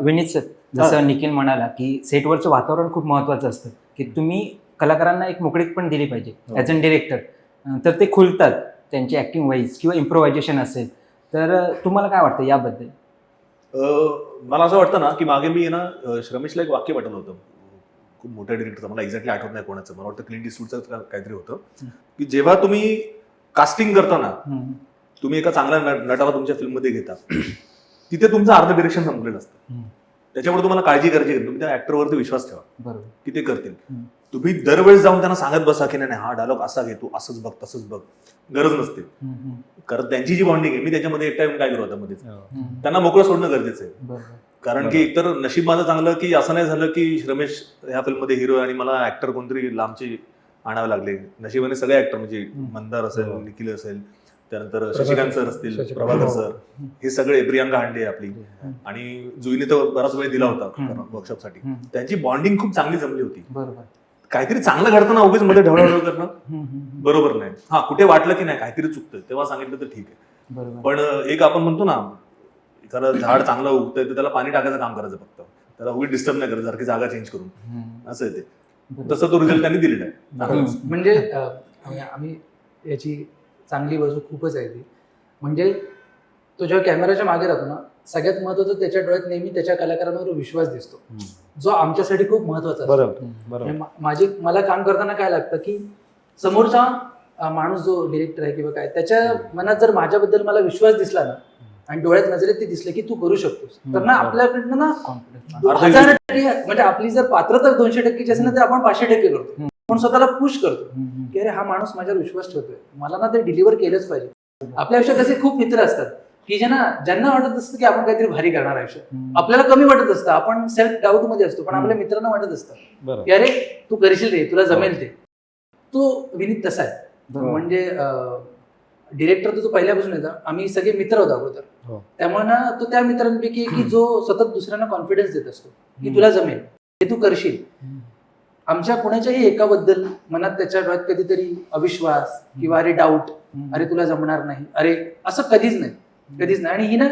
Vineet sir जसं निखिल म्हणाला की सेटवरचं वातावरण खूप महत्वाचं असतं की तुम्ही कलाकारांना एक मोकळीक पण दिली पाहिजे. ॲज अ डिरेक्टर तर ते खुलतात त्यांची ॲक्टिंग वाईज किंवा इम्प्रोव्हायझेशन असेल तर तुम्हाला काय वाटतं याबद्दल मला असं वाटतं ना की मागे मी ना श्रमेशला एक वाक्य पाठवलं होतं खूप मोठ्या डिरेक्टरचं मला एक्झॅक्टली आठवत नाही कोणाचं मला वाटतं क्लिंट इस्टूडचं काहीतरी होतं. की जेव्हा तुम्ही कास्टिंग करताना. तुम्ही एका चांगल्या नट- नटाला तुमच्या फिल्ममध्ये घेता तिथे तुमचं अर्ध डिरेक्शन संपलेलं असतं. त्याच्यामुळे तुम्हाला काळजी करायची. तुम्ही त्या ऍक्टरवरती विश्वास ठेवा. बरोबर. की ते करतील. तुम्ही दरवेळेस जाऊन त्यांना सांगत बसा की नाही हा डायलॉग असा घे तू असंच बघ तसंच बघ. गरज नसते. कारण त्यांची जी बॉन्डिंग आहे मी त्याच्यामध्ये एकटा येऊन काय करू आता मध्ये हम्म. त्यांना मोकळं सोडणं गरजेचं आहे. कारण की एकतर नशीब माझं चांगलं की असं नाही झालं की रमेश ह्या फिल्ममध्ये हिरो आणि मला ऍक्टर कोणतरी लांबचे आणावे लागले. नशिबाने सगळे ऍक्टर म्हणजे. मंदार असेल हो. निखिल असेल त्यानंतर शशिकांत सर असतील. प्रभाकर हो. सर हे सगळे प्रियांका हांडे आपली आणि जुईने तर बराच वेळ दिला होता. वर्कशॉपसाठी. त्यांची बॉन्डिंग खूप चांगली जमली होती बरोबर काहीतरी चांगलं घडताना उगीच मध्ये ढवळाढवळ करणं. बरोबर नाही हा कुठे वाटलं की नाही काहीतरी चुकतं तेव्हा सांगितलं तर ठीक आहे बरोबर पण एक आपण म्हणतो ना एखादं झाड चांगलं उगतंय तर त्याला पाणी टाकायचं काम करायचं फक्त त्याला उगी डिस्टर्ब नाही करायचं सारखी जागा चेंज करून. असं आहे ते बरोबर. तसं तो रिझल्ट त्यांनी दिलेला आहे. हम्म. म्हणजे आम्ही याची चांगली बाजू खूपच आहे ती. म्हणजे तो जेव्हा कॅमेराच्या मागे राहतो ना सगळ्यात महत्वाचं त्याच्या डोळ्यात नेहमी त्याच्या कलाकारांवर विश्वास दिसतो. जो आमच्यासाठी खूप महत्त्वाचा असतो. माझी मला काम करताना काय लागतं की समोरचा माणूस जो डिरेक्टर आहे किंवा काय त्याच्या मनात जर माझ्याबद्दल मला विश्वास दिसला ना आणि डोळ्यात नजरेत ते दिसले की तू करू शकतोस तर ना. आपल्याकडनं ना म्हणजे आपली जर पात्रता दोनशे टक्केची असेल ना तर आपण पाचशे टक्के करतो. आपण स्वतःला पुश करतो. की अरे हा माणूस माझ्यावर विश्वास ठेवतोय. मला ना ते डिलिव्हर केलंच पाहिजे. आपल्या आयुष्यात असे खूप मित्र असतात की ज्यांना ज्यांना वाटत असतं की आपण काहीतरी भारी करणार आयुष्य. आपल्याला कमी वाटत असतं. आपण सेल्फ डाऊटमध्ये असतो पण आपल्या मित्रांना वाटत असतं. की अरे तू करशील रे तुला जमेल ते. तो विनीत तसा आहे. म्हणजे डिरेक्टर तो पहिल्यापासून येतो आम्ही सगळे मित्र होतो अगोदर. हो. त्यामुळे ना तो त्या मित्रांपैकी की जो सतत दुसऱ्यांना कॉन्फिडन्स देत असतो की. तुला जमेल हे तू करशील. आमच्या कुणाच्याही एकाबद्दल मनात त्याच्या डोळ्यात कधीतरी अविश्वास किंवा अरे डाऊट. अरे तुला जमणार नाही अरे असं कधीच नाही. कधीच नाही. आणि ही ना